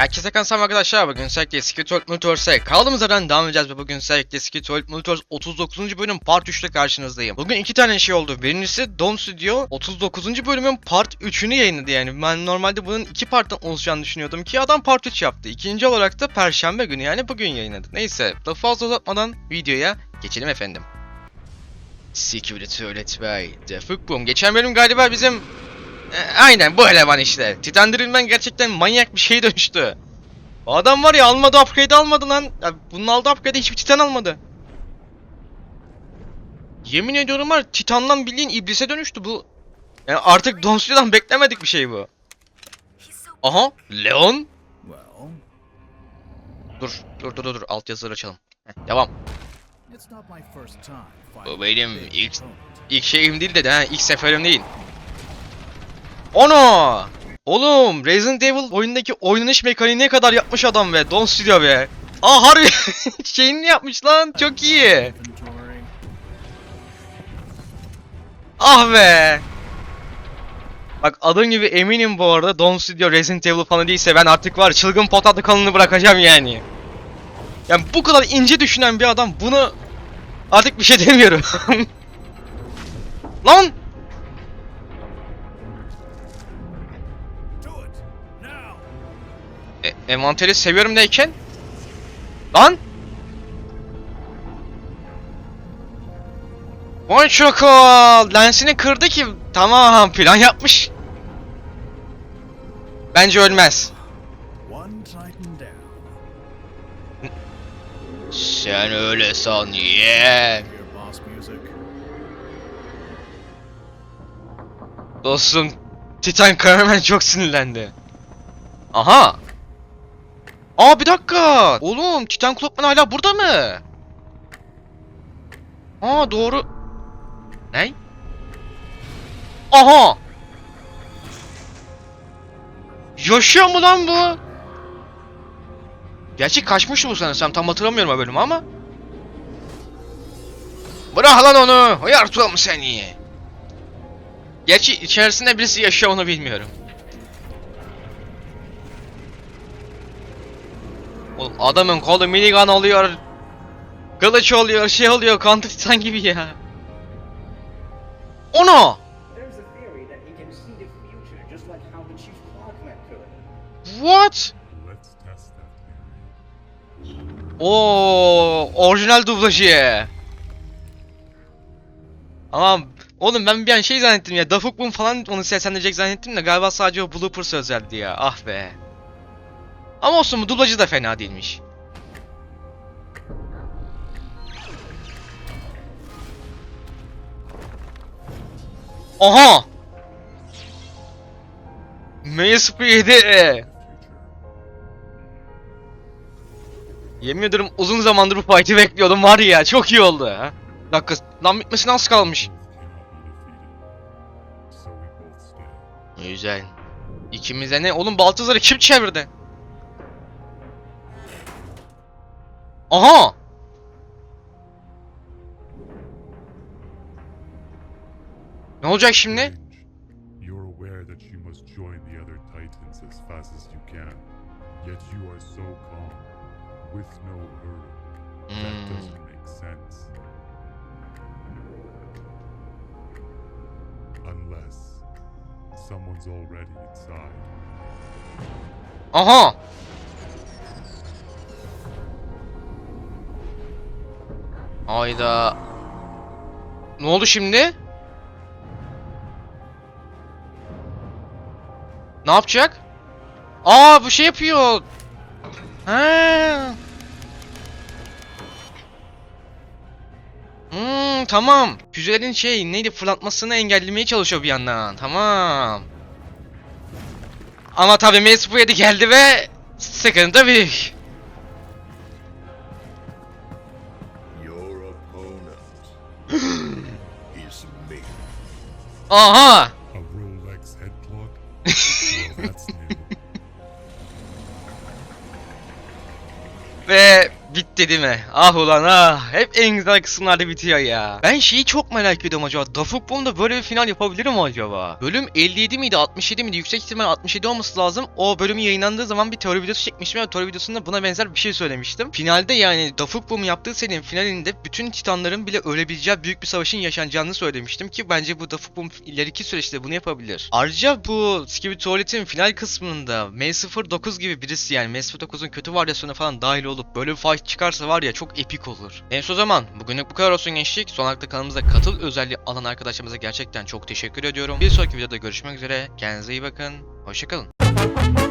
Herkese kansam arkadaşlar bugün Sekte Skitold Multiverse'e kaldığımız yerden devam edeceğiz ve bugün Sekte Skitold Multiverse 39. bölüm Part 3 ile karşınızdayım. Bugün iki tane şey oldu. Birincisi Dom Studio 39. bölümün Part 3'ünü yayınladı yani. Ben normalde bunun iki parttan oluşacağını düşünüyordum ki adam Part 3 yaptı. İkinci olarak da Perşembe günü yani bugün yayınladı. Neyse daha fazla uzatmadan videoya geçelim efendim. Security Öğret Bey. Boom. Geçen bölüm galiba bizim e, aynen bu eleman işte. Titan Drillman gerçekten manyak bir şey dönüştü. O adam var ya almadı upgrade almadı lan. Ya bunun aldığı upgrade hiçbir Titan almadı. Yemin ediyorum var Titan'dan bildiğin iblise dönüştü bu. Yani artık Donsu'dan beklemedik bir şey bu. Aha Leon. Dur dur dur dur, alt yazıları açalım. Heh, devam. Bu benim ilk ilk şeyim değil dedi ha ilk seferim değil. Ono! Oğlum Resident Evil oyundaki oynanış mekaniği ne kadar yapmış adam be Don Studio be. Aa harbi şeyini yapmış lan çok iyi. Ah be. Bak adın gibi eminim bu arada Don Studio Resident Evil fanı değilse ben artık var çılgın potatlı kanını bırakacağım yani. Yani bu kadar ince düşünen bir adam bunu artık bir şey demiyorum. Lan! Envanteri seviyorum derken? Lan! Vay çokol! Lensini kırdı ki tamam plan yapmış. Bence ölmez. Sen öyle san music. Dostum Titan Karaman çok sinirlendi. Aha! Aa bir dakika! Oğlum Titan Clockman hala burada mı? Aa doğru. Ne? Aha! Yaşıyor mu lan bu? Gerçi kaçmıştı bu sanırsam tam hatırlamıyorum o bölümü ama. Bırak lan onu! Uyartma mı seni? Gerçi içerisinde birisi yaşıyor onu bilmiyorum. Oğlum adamın kolu minigun oluyor. Kılıç oluyor, şey oluyor, Counter Titan gibi ya. Ono! What? Oo, orijinal dublajı. Ama oğlum ben bir an şey zannettim ya. Dafuk Boom falan onu seslendirecek zannettim de galiba sadece o bloopers özeldi ya. Ah be. Ama olsun bu dublajı da fena değilmiş. Aha! Mace 7. Yemin ederim uzun zamandır bu fight'i bekliyordum var ya çok iyi oldu ha. Dakika lan bitmesine az kalmış. Güzel. İkimize ne? Oğlum Baltazar'ı kim çevirdi? Aha! Ne olacak şimdi? You're aware that you must join the other Titans as fast as you can. Yet you are so calm, with no hurry. That Hmm. doesn't make sense. Unless someone's already inside. Aha! Hayda. Ne oldu şimdi? Ne yapacak? Aa bu şey yapıyor. Ha. Hmm, tamam. Füzelerin şey neydi fırlatmasını engellemeye çalışıyor bir yandan. Tamam. Ama tabii 7 geldi ve sıkıntı büyük. Is me. Aha! A Rolex head clock? well, that's new. Bitti değil mi? Ah ulan ah. Hep en güzel kısımlarda bitiyor ya. Ben şeyi çok merak ediyorum acaba. Dafuk Boom'da böyle bir final yapabilir mi acaba? Bölüm 57 miydi 67 miydi? Yüksek ihtimal 67 olması lazım. O bölüm yayınlandığı zaman bir teori videosu çekmiştim ve teori videosunda buna benzer bir şey söylemiştim. Finalde yani Dafuk Boom yaptığı serinin finalinde bütün titanların bile ölebileceği büyük bir savaşın yaşanacağını söylemiştim ki bence bu Dafuk Boom ileriki süreçte bunu yapabilir. Ayrıca bu Skibidi Tuvalet'in final kısmında M09 gibi birisi yani M09'un kötü varyasyonu falan dahil olup böyle bir fight çıkarsa var ya çok epik olur. Neyse o zaman bugünlük bu kadar olsun gençlik. Son olarak kanalımıza katıl özelliği alan arkadaşlarımıza gerçekten çok teşekkür ediyorum. Bir sonraki videoda görüşmek üzere. Kendinize iyi bakın. Hoşçakalın.